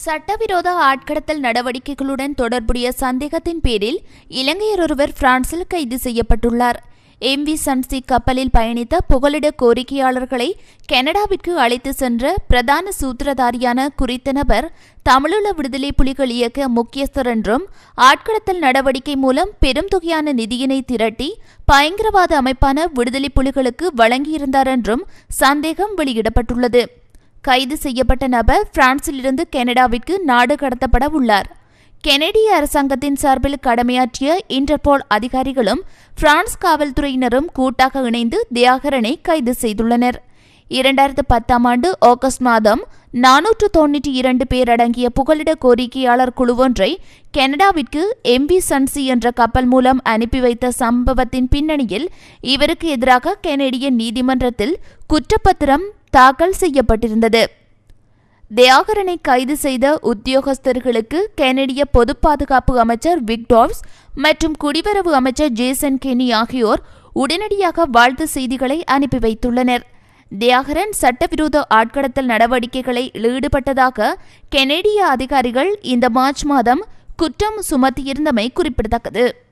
சட்டவிரோத ஆட்கடத்தல் நடவடிக்கைகளுடன் தொடர்புடைய சந்தேகத்தின் பேரில் இலங்கையர் ஒருவர் பிரான்சில் கைது செய்யப்பட்டுள்ளார். எம் வி சன்சி கப்பலில் பயணித்த புகலிட கோரிக்கையாளர்களை கனடாவிற்கு அழைத்து சென்ற பிரதான சூத்திரதாரியான குறித்த நபர் தமிழீழ விடுதலை புலிகள் இயக்க முக்கியஸ்தர் என்றும் ஆட்கடத்தல் நடவடிக்கை மூலம் பெரும் தொகையான நிதியினை திரட்டி பயங்கரவாத அமைப்பான விடுதலை புலிகளுக்கு வழங்கியிருந்தார் என்றும் சந்தேகம் வெளியிடப்பட்டுள்ளது. கைது செய்யப்பட்ட நபர் பிரான்சிலிருந்து கனடாவிற்கு நாடு கடத்தப்பட உள்ளார். கெனடிய அரசாங்கத்தின் சார்பில் கடமையாற்றிய இன்டர்போல் அதிகாரிகளும் பிரான்ஸ் காவல்துறையினரும் கூட்டாக இணைந்து தியாகரனை கைது செய்துள்ளனர். இரண்டாயிரத்து பத்தாம் ஆண்டு ஆகஸ்ட் மாதம் நானூற்று தொன்னூற்றி இரண்டு பேர் அடங்கிய புகலிட கோரிக்கையாளர் குழுவொன்றை கனடாவிற்கு எம்பி சன்சி என்ற கப்பல் மூலம் அனுப்பி வைத்த சம்பவத்தின் பின்னணியில் இவருக்கு எதிராக கெனடிய நீதிமன்றத்தில் குற்றப்பத்திரம் தாக்கல் செய்யப்பட்டிருந்தது. தியாகரனை கைது செய்த உத்தியோகஸ்தர்களுக்கு கெனடிய பொது பாதுகாப்பு அமைச்சர் விக்டோர்ஸ் மற்றும் குடிவரவு அமைச்சர் ஜேசன் கெனி ஆகியோர் உடனடியாக வாழ்த்து செய்திகளை அனுப்பி வைத்துள்ளனர். தியாகரன் சட்டவிரோத ஆட்கடத்தல் நடவடிக்கைகளில் ஈடுபட்டதாக கெனடிய அதிகாரிகள் இந்த மார்ச் மாதம் குற்றம் சுமத்தியிருந்தமை குறிப்பிடத்தக்கது.